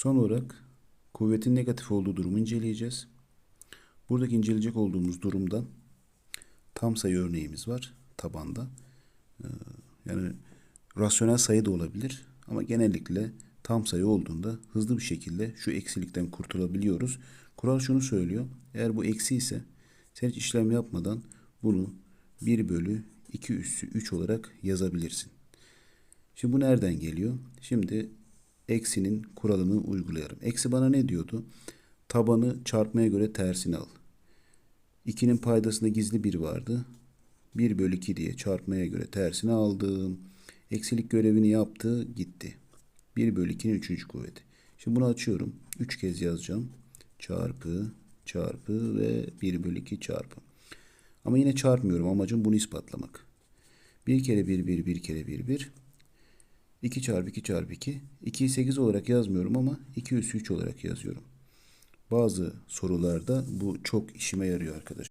Son olarak kuvvetin negatif olduğu durumu inceleyeceğiz. Buradaki inceleyecek olduğumuz durumda tam sayı örneğimiz var tabanda. Ee, Yani rasyonel sayı da olabilir ama genellikle tam sayı olduğunda hızlı bir şekilde şu eksilikten kurtulabiliyoruz. Kural şunu söylüyor. Eğer bu eksi ise sen hiç işlem yapmadan bunu 1 bölü 2 üssü 3 olarak yazabilirsin. Şimdi bu nereden geliyor? Şimdi eksinin kuralını uygulayalım. Eksi bana ne diyordu? Tabanı çarpmaya göre tersini al. 2'nin paydasında gizli bir vardı. 1 bölü 2 diye çarpmaya göre tersini aldım. Eksilik görevini yaptı, gitti. 1 bölü 2'nin 3. kuvveti. Şimdi bunu açıyorum. 3 kez yazacağım. Çarpı, çarpı ve 1 bölü 2 çarpı. Ama yine çarpmıyorum. Amacım bunu ispatlamak. 1 kere 1, 1, 1 kere 1, 1. 2 çarpı 2 çarpı 2. 2'yi 8 olarak yazmıyorum ama 2 üssü 3 olarak yazıyorum. Bazı sorularda bu çok işime yarıyor arkadaşlar.